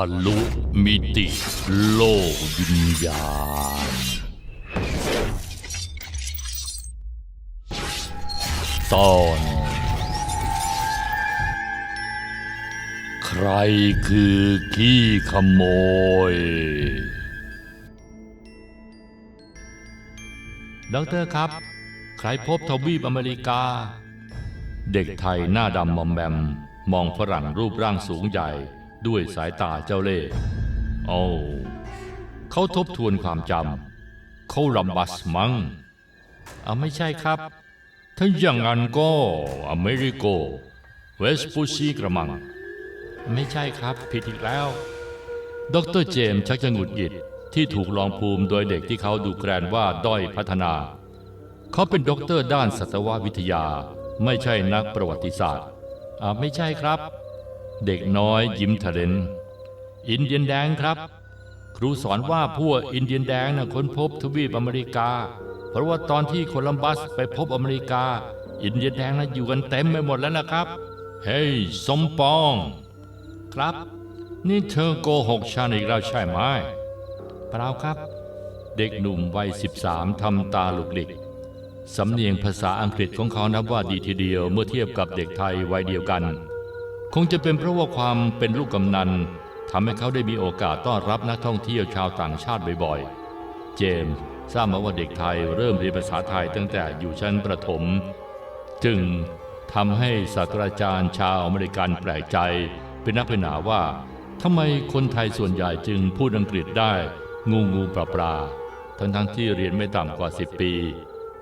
ะลุมิติโลกวิญญาณ ตอน ใครคือขี้ขโมยด็อกเตอร์ครับ ใครพบทวีปอเมริกา เด็กไทยหน้าดำมอมแบม มองฝรั่งรูปร่างสูงใหญ่ ด้วยสายตาเจ้าเล่ห์โอ้เขาทบทวนความจำเขาลัมบัสมังอ่าไม่ใช่ครับ ถ้าอย่างนั้นก็อเมริโก เวสปูซีกระมัง ไม่ใช่ครับผิดอีกแล้ว ดรเจมส์ชักจะหงุดหงิดที่ถูกลองภูมิโดยเด็กที่เขาดูแกรนว่าด้อยพัฒนา เขาเป็นด็อกเตอร์ด้านสัตววิทยา ไม่ใช่นักประวัติศาสตร์อ่าไม่ใช่ครับ เด็กน้อยยิ้มทะเลนอินเดียนแดงครับ ครูสอนว่าพวกอินเดียนแดงนะค้นพบทวีปอเมริกา เพราะว่าตอนที่โคลัมบัสไปพบอเมริกา อินเดียนแดงนะอยู่กันเต็มไปหมดแล้วนะครับ เฮ้ยสมปอง ครับ นี่เธอโกหกฉันอีกแล้วใช่ไหมเปล่าครับ เด็กหนุ่มวัย13ทำตาหลุกหลิกสำเนียงภาษาอังกฤษของเขานับว่าดีทีเดียวเมื่อเทียบกับเด็กไทยวัยเดียวกัน คงจะเป็นเพราะว่าความเป็นลูกกำนันทำให้เขาได้มีโอกาสต้อนรับนักท่องเที่ยวชาวต่างชาติบ่อยๆ เจมส์ทราบมาว่าเด็กไทยเริ่มเรียนภาษาไทยตั้งแต่อยู่ชั้นประถม จึงทำให้ศาสตราจารย์ชาวอเมริกันแปลกใจ เป็นนักพิจารณาว่าทำไมคนไทยส่วนใหญ่จึงพูดอังกฤษได้ งูงูปลาปลาทั้งทั้งที่เรียนไม่ต่ำกว่า 10 ปี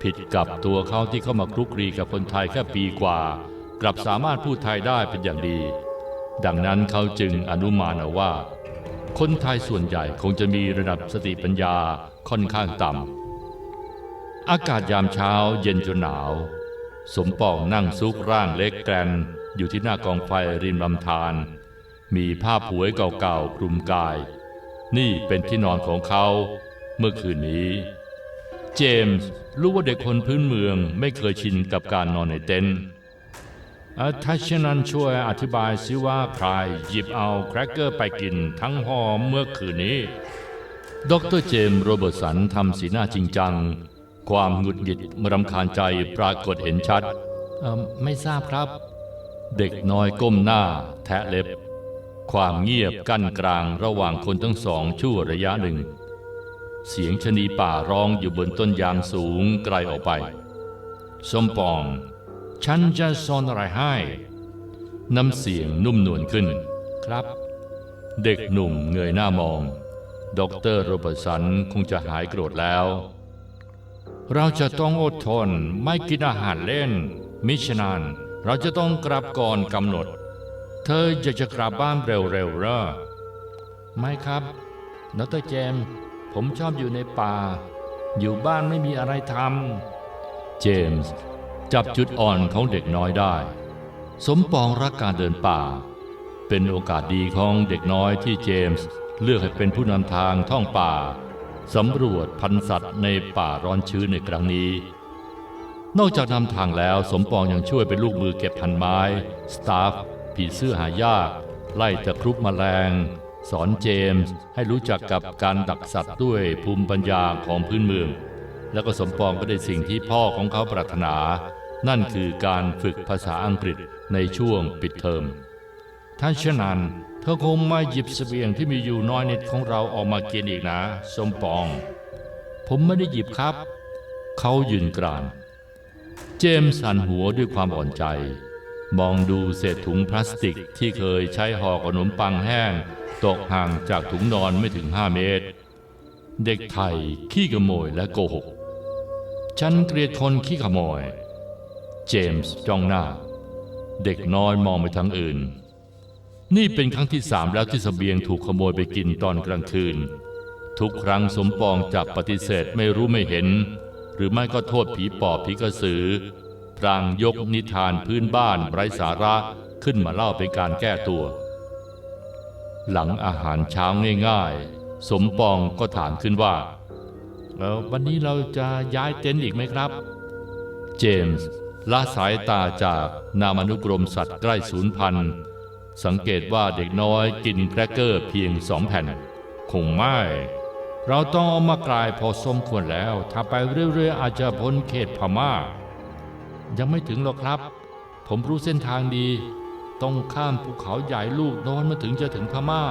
ผิดกับตัวเขาที่เข้ามาคลุกคลีกับคนไทยแค่ปีกว่า กลับสามารถพูดไทยได้เป็นอย่างดี ดังนั้นเขาจึงอนุมานเอาว่า คนไทยส่วนใหญ่คงจะมีระดับสติปัญญาค่อนข้างต่ำอากาศยามเช้าเย็นจนหนาว สมปองนั่งซุกร่างเล็กแกรนอยู่ที่หน้ากองไฟริมลำธารมีผ้าผวยเก่าๆคลุมกาย นี่เป็นที่นอนของเขาเมื่อคืนนี้ เจมส์รู้ว่าเด็กคนพื้นเมืองไม่เคยชินกับการนอนในเต็นท์ ถ้าเช่นนั้นช่วยอธิบายซิว่าใครหยิบเอาแครกเกอร์ไปกินทั้งหอเมื่อคืนนี้ ดรเจมส์โรเบิร์ตสันทำสีหน้าจริงจัง ความหงุดหงิดมรำคาญใจปรากฏเห็นชัดเอ่อไม่ทราบครับ เด็กน้อยก้มหน้า แทะเล็บ ความเงียบกั้นกลางระหว่างคนทั้งสองชั่วระยะหนึ่ง เสียงชะนีป่าร้องอยู่บนต้นยางสูงไกลออกไป สมปอง ฉันจะสอนอะไรให้ น้ำเสียงนุ่มนวลขึ้นครับ เด็กหนุ่มเงยหน้ามองดอกเตอรโรเบิร์ตสันคงจะหายโกรธแล้ว เราจะต้องอดทนไม่กินอาหารเล่น มิฉะนั้นเราจะต้องกลับก่อนกำหนด เธออยากจะกลับบ้านเร็วๆเหรอไม่ครับดรเจมส์ผมชอบอยู่ในป่า อยู่บ้านไม่มีอะไรทำเจมส์ จับจุดอ่อนของเด็กน้อยได้ สมปองรักการเดินป่า เป็นโอกาสดีของเด็กน้อยที่เจมส์เลือกให้เป็นผู้นำทางท่องป่าสำรวจพันธุ์สัตว์ในป่าร้อนชื้นในครั้งนี้ นอกจากนำทางแล้วสมปองยังช่วยเป็นลูกมือเก็บพันไม้ สตาฟ ผีเสื้อหายาก ไล่ตะครุบแมลง สอนเจมส์ให้รู้จักกับการดักสัตว์ด้วยภูมิปัญญาของพื้นเมือง แล้วก็สมปองก็ได้สิ่งที่พ่อของเขาปรารถนา นั่นคือการฝึกภาษาอังกฤษในช่วงปิดเทอมถ้าเช่นนั้นเธอคงไม่หยิบเสบียงที่มีอยู่น้อยนิดของเราออกมากินอีกนะ สมปอง ผมไม่ได้หยิบครับ เขายืนกราน เจมส์หันหัวด้วยความอ่อนใจ มองดูเศษถุงพลาสติกที่เคยใช้ห่อขนมปังแห้ง ตกห่างจากถุงนอนไม่ถึง 5 เมตร เด็กไทยขี้ขโมยและโกหก ฉันเกลียดคนขี้ขโมย เจมส์จ้องหน้า เด็กน้อยมองไปทางอื่น นี่เป็นครั้งที่สามแล้วที่สเสบียงถูกขโมยไปกินตอนกลางคืน ทุกครั้งสมปองจับปฏิเสธไม่รู้ไม่เห็น หรือไม่ก็โทษผีปอบผีกระสือ พรางยกนิทานพื้นบ้านไร้สาระขึ้นมาเล่าเป็นการแก้ตัว หลังอาหารเช้าง่ายๆ สมปองก็ถามขึ้นว่า แล้ววันนี้เราจะย้ายเต็นท์อีกไหมครับ เจมส์ ละสายตาจากนามานุกรมสัตว์ใกล้สูญพันธุ์สังเกตว่าเด็กน้อยกินแครกเกอร์เพียงสองแผ่น คงไม่ เราต้องเอามากลายพอสมควรแล้ว ถ้าไปเรื่อยๆอาจจะพ้นเขตพม่า ยังไม่ถึงหรอกครับ ผมรู้เส้นทางดี ต้องข้ามภูเขาใหญ่ลูกโน้นมาถึงจะถึงพม่า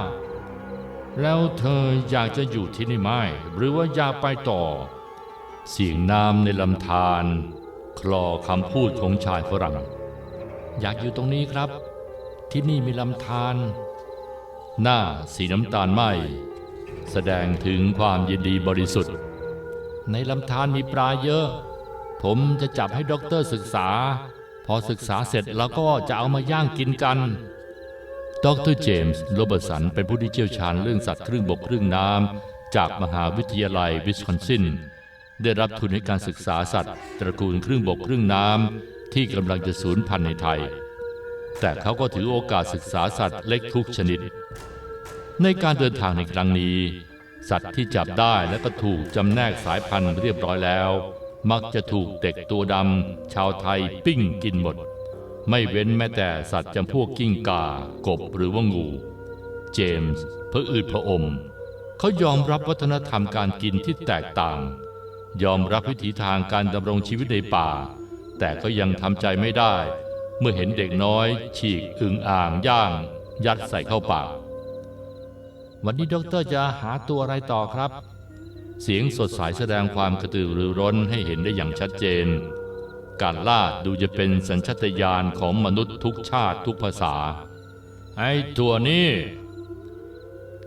แล้วเธออยากจะอยู่ที่นี่ไหมหรือว่าอยากไปต่อ เสียงน้ำในลำธาร คลอคำพูดของชายฝรั่ง อยากอยู่ตรงนี้ครับ ที่นี่มีลำธารหน้าสีน้ำตาลไหมแสดงถึงความยินดีบริสุทธิ์ ในลำธารมีปลาเยอะ ผมจะจับให้ด็อกเตอร์ศึกษา พอศึกษาเสร็จแล้วก็จะเอามาย่างกินกันดรเจมส์โรเบิร์ตสันเป็นผู้ที่เชี่ยวชาญเรื่องสัตว์ครึ่งบกครึ่งน้ำจากมหาวิทยาลัยวิสคอนซิน ได้รับทุนให้การศึกษาสัตว์ ตระกูลครึ่งบกครึ่งน้ำที่กำลังจะสูญพันธุ์ในไทย แต่เขาก็ถือโอกาสศึกษาสัตว์เล็กทุกชนิด ในการเดินทางในครั้งนี้ สัตว์ที่จับได้และก็ถูกจำแนกสายพันธุ์เรียบร้อยแล้ว มักจะถูกเด็กตัวดำชาวไทยปิ้งกินหมด ไม่เว้นแม้แต่สัตว์จำพวกกิ้งก่ากบหรือว่างู เจมส์พระอืดพระอมเขายอมรับวัฒนธรรมการกินที่แตกต่าง ยอมรับวิถีทางการดำรงชีวิตในป่า แต่ก็ยังทำใจไม่ได้ เมื่อเห็นเด็กน้อย ฉีกอึงอ่างย่าง ยัดใส่เข้าปาก วันนี้ด็อกเตอร์จะหาตัวอะไรต่อครับ เสียงสดใสแสดงความกระตือรือร้นให้เห็นได้อย่างชัดเจน การล่าดูจะเป็นสัญชาตญาณของมนุษย์ทุกชาติทุกภาษา ไอ้ตัวนี้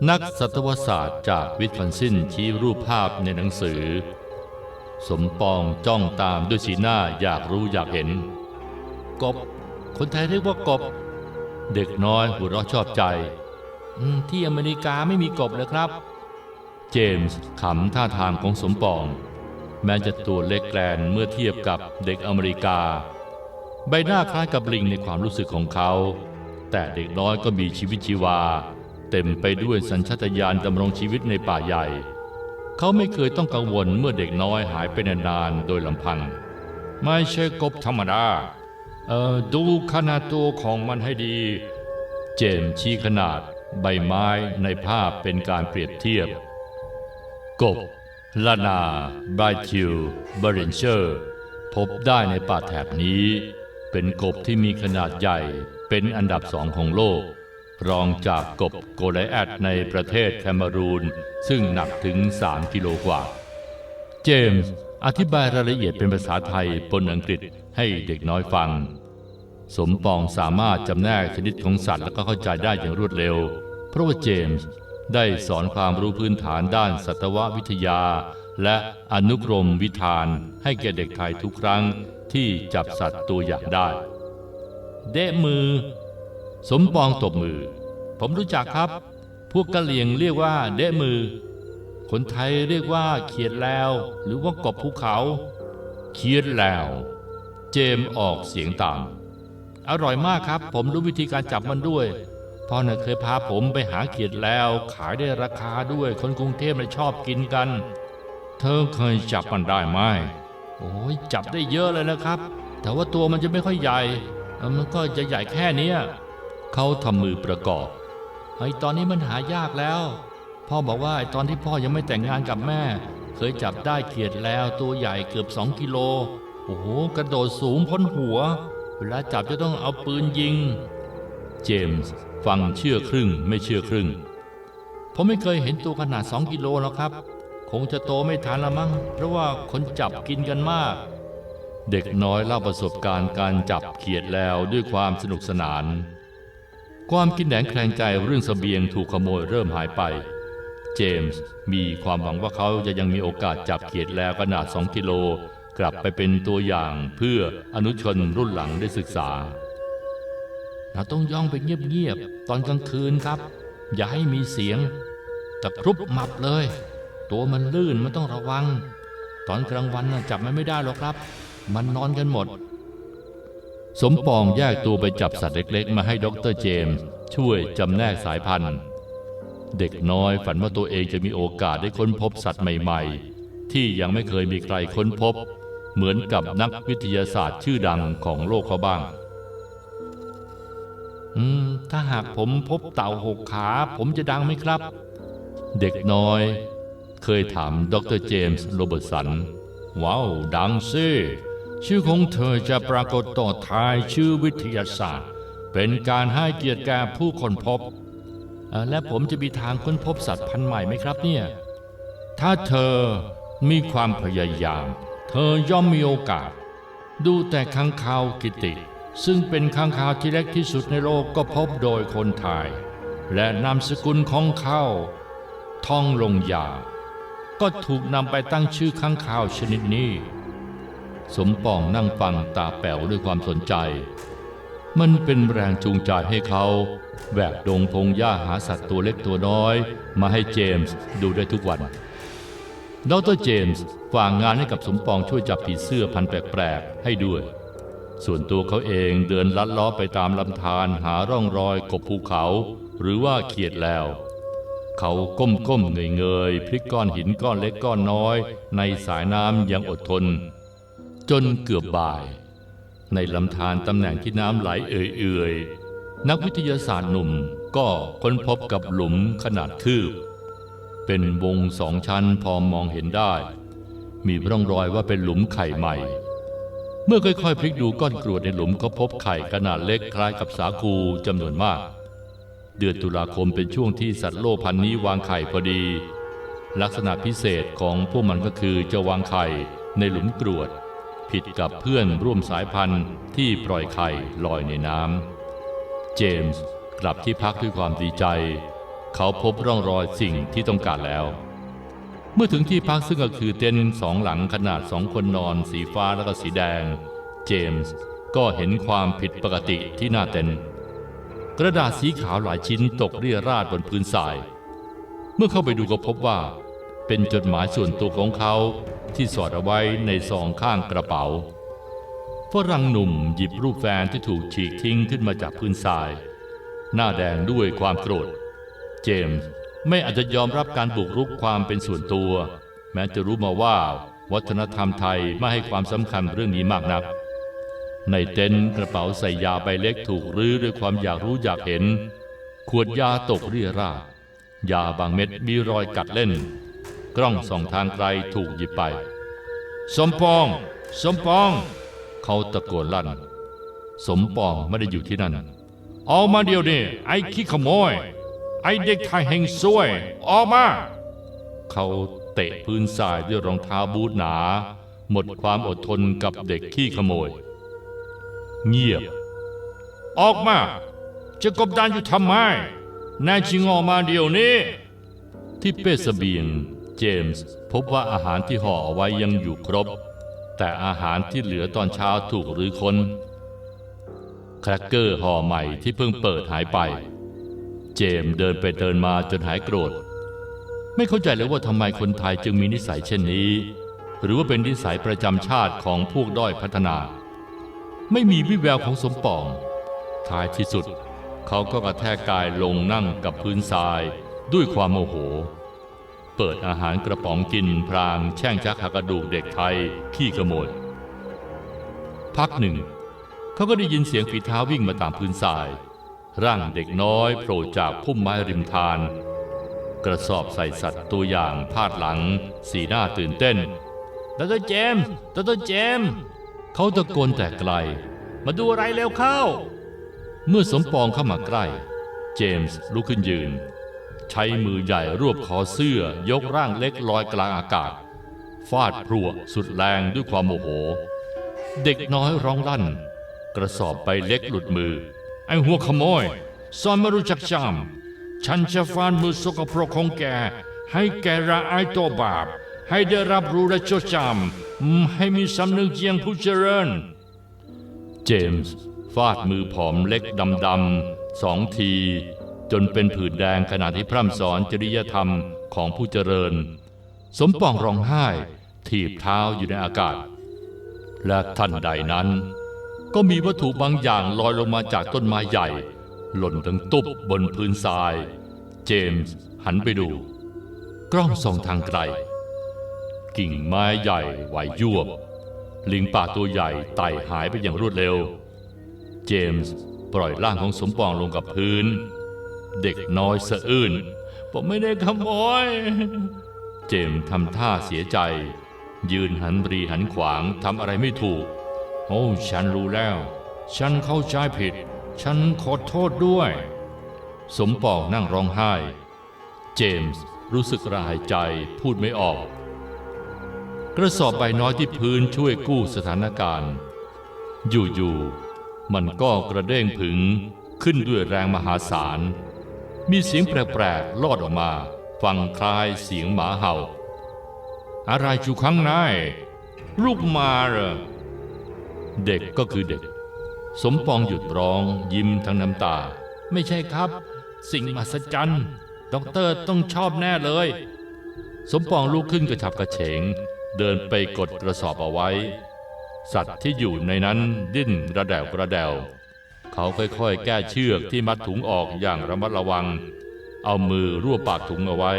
นักสัตวศาสตร์จากวิสคอนซินชี้รูปภาพในหนังสือ สมปองจ้องตามด้วยสีหน้าอยากรู้อยากเห็น กบ คนไทยเรียกว่ากบ เด็กน้อยหัวเราะชอบใจ ที่อเมริกาไม่มีกบเลยครับ เจมส์ขำท่าทางของสมปอง แม้จะตัวเล็กแกลนเมื่อเทียบกับเด็กอเมริกา ใบหน้าคล้ายกับลิงในความรู้สึกของเขา แต่เด็กน้อยก็มีชีวิตชีวา เต็มไปด้วยสัญชาตญาณดำรงชีวิตในป่าใหญ่ เขาไม่เคยต้องกังวลเมื่อเด็กน้อยหายไปนานๆโดยลำพัง ไม่ใช่กบธรรมดาเอ่อดูขนาดตัวของมันให้ดี เจมชี้ขนาดใบไม้ในภาพเป็นการเปรียบเทียบ กบลานาบรคิวเบรนเชอร์ พบได้ในป่าแถบนี้ เป็นกบที่มีขนาดใหญ่เป็นอันดับสองของโลก รองจากกบโกไลแอดในประเทศแคเมรูน ซึ่งหนักถึง 3 กิโลกว่า เจมส์อธิบายรายละเอียดเป็นภาษาไทยปนอังกฤษให้เด็กน้อยฟัง สมปองสามารถจำแนกชนิดของสัตว์และก็เข้าใจได้อย่างรวดเร็ว เพราะว่าเจมส์ได้สอนความรู้พื้นฐานด้านสัตววิทยา และอนุกรมวิธานให้แก่เด็กไทยทุกครั้งที่จับสัตว์ตัวอย่างได้ เดะมือ สมปองตบมือ ผมรู้จักครับ พวกกะเหลี่ยงเรียกว่าเดะมือ คนไทยเรียกว่าเขียดแล้ว หรือว่ากบภูเขา เขียดแล้ว เจมออกเสียงต่ำอร่อยมากครับ ผมรู้วิธีการจับมันด้วยพ่อน่ะเคยพาผมไปหาเขียดแล้ว ขายได้ราคาด้วยคนกรุงเทพเลยชอบกินกัน เธอเคยจับมันได้ไหมโอ้ยจับได้เยอะเลยนะครับ แต่ว่าตัวมันจะไม่ค่อยใหญ่ มันก็จะใหญ่แค่นี้ เขาทำมือประกอบไอ้ตอนนี้มันหายากแล้ว พ่อบอกว่าไอ้ตอนที่พ่อยังไม่แต่งงานกับแม่ เคยจับได้เขียดแล้วตัวใหญ่เกือบสองกิโลโอ้โหกระโดดสูงพ้นหัว เวลาจับจะต้องเอาปืนยิง เจมส์ฟังเชื่อครึ่งไม่เชื่อครึ่ง ผมไม่เคยเห็นตัวขนาด2กิโลแล้วครับ คงจะโตไม่ทันละมั้งเพราะว่าคนจับกินกันมาก เด็กน้อยเล่าประสบการณ์การจับเขียดแล้วด้วยความสนุกสนาน ความกินแหนงแคลงใจเรื่องเสบียงถูกขโมยเริ่มหายไป เจมส์มีความหวังว่าเขาจะยังมีโอกาสจับเขียดแล้วขนาด 2 กิโล กลับไปเป็นตัวอย่างเพื่ออนุชนรุ่นหลังได้ศึกษาเราต้องย่องไปเงียบๆตอนกลางคืนครับ อย่าให้มีเสียงตะครุบหมับเลย ตัวมันลื่นมันต้องระวัง ตอนกลางวันจับมันไม่ได้หรอกครับ มันนอนกันหมด สมปองแยกตัวไปจับสัตว์เล็ก ๆ มาให้ด็อเตอร์เจมส์ช่วยจำแนกสายพันธุ์ เด็กน้อยฝันว่าตัวเองจะมีโอกาสได้ค้นพบสัตว์ใหม่ ๆ ที่ยังไม่เคยมีใครค้นพบ เหมือนกับนักวิทยาศาสตร์ชื่อดังของโลกเขาบ้าง อืม ถ้าหากผมพบเต่าหกขา ผมจะดังไหมครับ เด็กน้อย เคยถามดรเจมส์โรเบิร์ตสัน ว้าว ดังสิ ชื่อของเธอจะปรากฏต่อท้ายชื่อวิทยาศาสตร์ เป็นการให้เกียรติแก่ผู้คนพบ และผมจะมีทางค้นพบสัตว์พันธุ์ใหม่ไหมครับเนี่ย ถ้าเธอมีความพยายาม เธอย่อมมีโอกาส ดูแต่ข้างคาวกิติ ซึ่งเป็นข้างคาวที่เล็กที่สุดในโลกก็พบโดยคนไทย และนามสกุลของเขาท่องลงยา ก็ถูกนำไปตั้งชื่อข้างคาวชนิดนี้ สมปองนั่งฟังตาแป๋วด้วยความสนใจ มันเป็นแรงจูงใจให้เขาแหวกดงพงหญ้าหาสัตว์ตัวเล็กตัวน้อย มาให้เจมส์ดูได้ทุกวันดรเจมส์ฝากงานให้กับสมปองช่วยจับผีเสื้อพันแปลกๆ ให้ด้วย ส่วนตัวเขาเองเดินลัดล้อไปตามลำธารหาร่องรอยกบภูเขา หรือว่าเขียดแล้ว เขาก้มก้มเงยเงยๆพลิกก้อนหินก้อนเล็กก้อนน้อย ในสายน้ำอย่างอดทน จนเกือบบ่าย ในลำธารตำแหน่งที่น้ำไหลเอื่อยๆ นักวิทยาศาสตร์หนุ่มก็ค้นพบกับหลุมขนาดคืบ เป็นวงสองชั้นพอมองเห็นได้ มีร่องรอยว่าเป็นหลุมไข่ใหม่ เมื่อค่อยๆ พลิกดูก้อนกรวดในหลุมก็พบไข่ขนาดเล็กคล้ายกับสาคูจำนวนมาก เดือนตุลาคมเป็นช่วงที่สัตว์โลกพันนี้วางไข่พอดี ลักษณะพิเศษของพวกมันก็คือจะวางไข่ในหลุมกรวด ผิดกับเพื่อนร่วมสายพันธุ์ที่ปล่อยไข่ลอยในน้ำ เจมส์กลับที่พักด้วยความดีใจ เขาพบร่องรอยสิ่งที่ต้องการแล้ว เมื่อถึงที่พักซึ่งก็คือเต็นท์สองหลังขนาดสองคนนอนสีฟ้าแล้วก็สีแดง เจมส์ก็เห็นความผิดปกติที่หน้าเต็นท์กระดาษสีขาวหลายชิ้นตกเรี่ยราดบนพื้นทราย เมื่อเข้าไปดูก็พบว่า เป็นจดหมายส่วนตัวของเขาที่สอดเอาไว้ในซองข้างกระเป๋าฝรั่งหนุ่มหยิบรูปแฟนที่ถูกฉีกทิ้งขึ้นมาจากพื้นทราย หน้าแดงด้วยความโกรธ เจมส์ไม่อาจจะยอมรับการบุกรุกความเป็นส่วนตัว แม้จะรู้มาว่าวัฒนธรรมไทยไม่ให้ความสำคัญเรื่องนี้มากนัก ในเต็นท์กระเป๋าใส่ยาใบเล็กถูกรื้อด้วยความอยากรู้อยากเห็น ขวดยาตกเรี่ยราดยาบางเม็ดมีรอยกัดเล่น กล้องส่องทางไกลถูกหยิบไป สมปอง สมปอง เขาตะโกนลั่น สมปองไม่ได้อยู่ที่นั่นออกมาเดี๋ยวนี้ไอ้ขี้ขโมย ไอ้เด็กไทยแห่งซวย ออกมา เขาเตะพื้นทรายด้วยรองเท้าบูทหนา หมดความอดทนกับเด็กขี้ขโมย เงียบ ออกมา จะกบดานอยู่ทำไมน่จริงออกมาเดี๋ยวนี้ ที่เป้เสบียง เจมส์พบว่าอาหารที่ห่อเอาไว้ยังอยู่ครบ แต่อาหารที่เหลือตอนเช้าถูกรื้อค้นแครกเกอร์ห่อใหม่ที่เพิ่งเปิดหายไป เจมส์เดินไปเดินมาจนหายโกรธ ไม่เข้าใจเลยว่าทำไมคนไทยจึงมีนิสัยเช่นนี้ หรือว่าเป็นนิสัยประจำชาติของพวกด้อยพัฒนา ไม่มีวิแววของสมปอง ท้ายที่สุด เขาก็กระแทกกายลงนั่งกับพื้นทรายด้วยความโมโห เปิดอาหารกระป๋องกินพรางแช่งชักหักกระดูกเด็กไทย ขี้ขโมยพักหนึ่ง เขาก็ได้ยินเสียงฝีเท้าวิ่งมาตามพื้นทราย ร่างเด็กน้อยโผล่จากพุ่มไม้ริมทาน กระสอบใส่สัตว์ตัวอย่างพาดหลัง สีหน้าตื่นเต้นดรเจมส์ดรเจมส์เขาตะโกนแต่ไกล มาดูอะไรเร็วเข้า เมื่อสมปองเข้ามาใกล้ เจมส์ลุกขึ้นยืน ใช้มือใหญ่รวบคอเสื้อยกร่างเล็กลอยกลางอากาศ ฟาดพรวสุดแรงด้วยความโมโห เด็กน้อยร้องลั่น กระสอบใบเล็กหลุดมือ ไอหัวขโมยซอนไม่รู้จักจำฉันจะฟานมือสกปรกของแก ให้แกระอายตัวบาป ให้ได้รับรู้และจดจำให้มีสำนึกเจียงผู้เจริญ เจมส์ฟาดมือผอมเล็กดำๆสองที จนเป็นผื่นแดงขณะที่พร่ำสอนจริยธรรมของผู้เจริญ สมปองร้องไห้ ถีบเท้าอยู่ในอากาศ และทันใดนั้น ก็มีวัตถุบางอย่างลอยลงมาจากต้นไม้ใหญ่ หล่นทั้งตุบบนพื้นทราย เจมส์หันไปดู กล้องส่องทางไกล กิ่งไม้ใหญ่ไหวยวบ ลิงป่าตัวใหญ่ไต่หายไปอย่างรวดเร็ว เจมส์ปล่อยร่างของสมปองลงกับพื้น เด็กน้อยสะอื้นผมไม่ได้ขโมย เจมส์ทำท่าเสียใจ ยืนหันรีหันขวางทำอะไรไม่ถูก โอ้ฉันรู้แล้ว ฉันเข้าใจผิด ฉันขอโทษด้วย สมปองนั่งร้องไห้ เจมส์รู้สึกระหายใจพูดไม่ออก กระสอบใบน้อยที่พื้นช่วยกู้สถานการณ์ อยู่ๆมันก็กระเด้งผึงขึ้นด้วยแรงมหาศาล มีเสียงแปลกๆลอดออกมาฟังคล้ายเสียงหมาเห่า อะไรอยู่ข้างในลูกมาเหรอเด็กก็คือเด็ก สมปองหยุดร้องยิ้มทั้งน้ำตา ไม่ใช่ครับ สิ่งมหัศจรรย์ด็อกเตอร์ต้องชอบแน่เลย สมปองลุกขึ้นกระฉับกระเฉง เดินไปกดกระสอบเอาไว้ สัตว์ที่อยู่ในนั้นดิ้นระแดวกระแดว เขาค่อยๆ แก้เชือกที่มัดถุงออกอย่างระมัดระวัง เอามือรวบปากถุงเอาไว้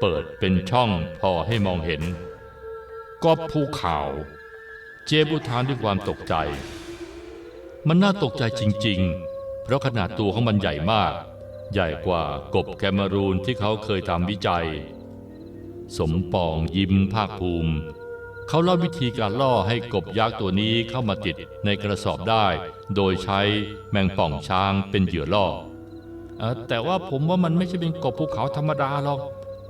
เปิดเป็นช่องพอให้มองเห็นก็ภูเขา เจบุทานด้วยความตกใจ มันน่าตกใจจริง ๆ เพราะขนาดตัวของมันใหญ่มาก ใหญ่กว่ากบแคมารูนที่เขาเคยทำวิจัย สมปองยิ้มภาคภูมิ เขาเล่าวิธีการล่อให้กบยักษ์ตัวนี้เข้ามาติดในกระสอบได้ โดยใช้แมงป่องช้างเป็นเหยื่อล่ออแต่ว่าผมว่ามันไม่ใช่เป็นกบภูเขาธรรมดาหรอก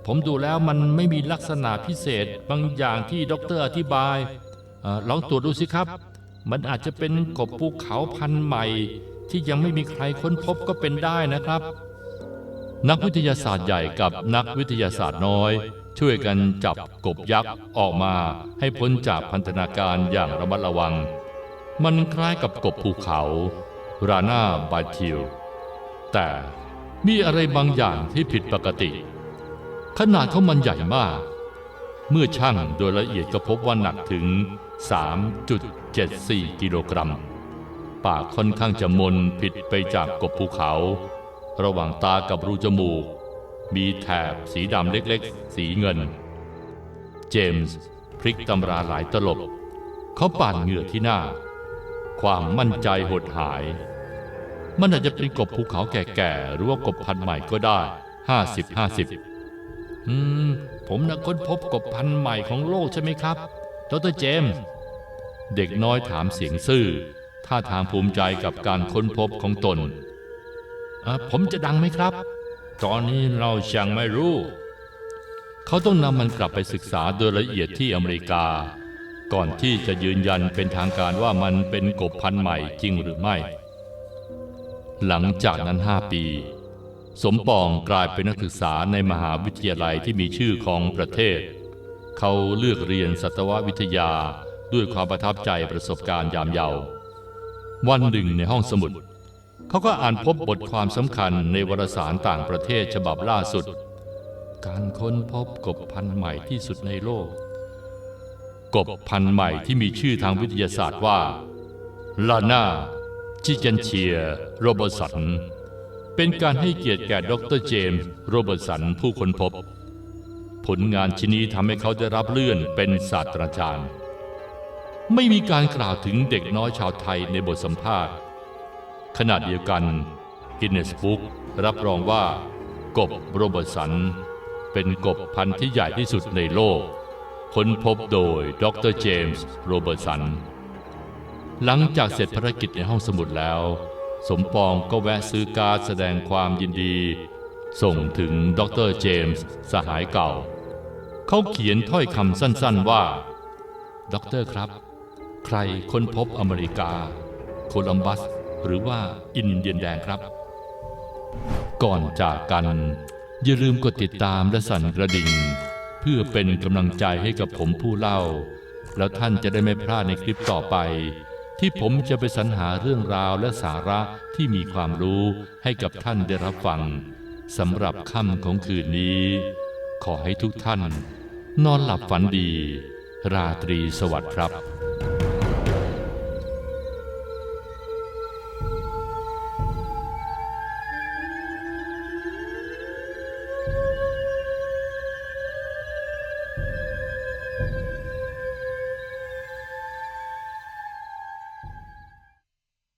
ผมดูแล้วมันไม่มีลักษณะพิเศษบางอย่างที่ด็อกเตอร์อธิบายอลองตรวจดูสิครับ มันอาจจะเป็นกบภูเขาพันธุ์ใหม่ ที่ยังไม่มีใครค้นพบก็เป็นได้นะครับ นักวิทยาศาสตร์ใหญ่กับนักวิทยาศาสตร์น้อย ช่วยกันจับกบยักษ์ออกมาให้พ้นจากพันธนาการอย่างระมัดระวัง มันคล้ายกับกบภูเขาราน่าบาทิลแต่มีอะไรบางอย่างที่ผิดปกติ ขนาดของมันใหญ่มาก เมื่อช่างโดยละเอียดก็พบว่าหนักถึง 3.74 กิโลกรัมปากค่อนข้างจะมนผิดไปจากกบภูเขา ระหว่างตากับรูจมูก มีแถบสีดำเล็กๆ สีเงิน เจมส์พลิกตำราหลายตลบ เขาป่านเหงื่อที่หน้า ความมั่นใจหดหาย มันอาจจะเป็นกบภูเขาแก่ๆ หรือว่ากบพันธุ์ใหม่ก็ได้50 50อืม ผมนะค้นพบกบพันธุ์ใหม่ของโลกใช่ไหมครับดรเจมส์เด็กน้อยถามเสียงซื่อท่าทางภูมิใจกับการค้นพบของตน ผมจะดังไหมครับ ตอนนี้เรายังไม่รู้ เขาต้องนำมันกลับไปศึกษาโดยละเอียดที่อเมริกา ก่อนที่จะยืนยันเป็นทางการว่ามันเป็นกบพันธุ์ใหม่จริงหรือไม่ หลังจากนั้นห้าปี สมปองกลายเป็นนักศึกษาในมหาวิทยาลัยที่มีชื่อของประเทศ เขาเลือกเรียนสัตววิทยาด้วยความประทับใจประสบการณ์ยามเยาว์วันหนึ่งในห้องสมุด เขาก็อ่านพบบทความสำคัญในวารสารต่างประเทศฉบับล่าสุด การค้นพบกบพันธุ์ใหม่ที่สุดในโลก กบพันธุ์ใหม่ที่มีชื่อทางวิทยาศาสตร์ว่าลาน่าจิเจนเชียโรเบอร์สัน เป็นการให้เกียรติแก่ดรเจมส์โรเบิร์สันผู้ค้นพบ ผลงานชิ้นนี้ทำให้เขาได้รับเลื่อนเป็นศาสตราจารย์ ไม่มีการกล่าวถึงเด็กน้อยชาวไทยในบทสัมภาษณ์ ขณะเดียวกันกินเนสบุ๊กรับรองว่ากบโรเบิร์ตสัน เป็นกบพันธุ์ที่ใหญ่ที่สุดในโลก ค้นพบโดยดรเจมส์โรเบิร์ตสัน หลังจากเสร็จภารกิจในห้องสมุดแล้ว สมปองก็แวะซื้อการ์แสดงความยินดี ส่งถึงดรเจมส์สหายเก่า เขาเขียนถ้อยคำสั้นๆว่าด็อกเตอร์ครับ ใครค้นพบอเมริกา โคลัมบัส หรือว่าอินเดียนแดงครับ ก่อนจากกัน อย่าลืมกดติดตามและสั่นกระดิ่ง เพื่อเป็นกำลังใจให้กับผมผู้เล่า แล้วท่านจะได้ไม่พลาดในคลิปต่อไป ที่ผมจะไปสรรหาเรื่องราวและสาระที่มีความรู้ให้กับท่านได้รับฟังสำหรับค่ำของคืนนี้ ขอให้ทุกท่าน นอนหลับฝันดี ราตรีสวัสดิ์ครับ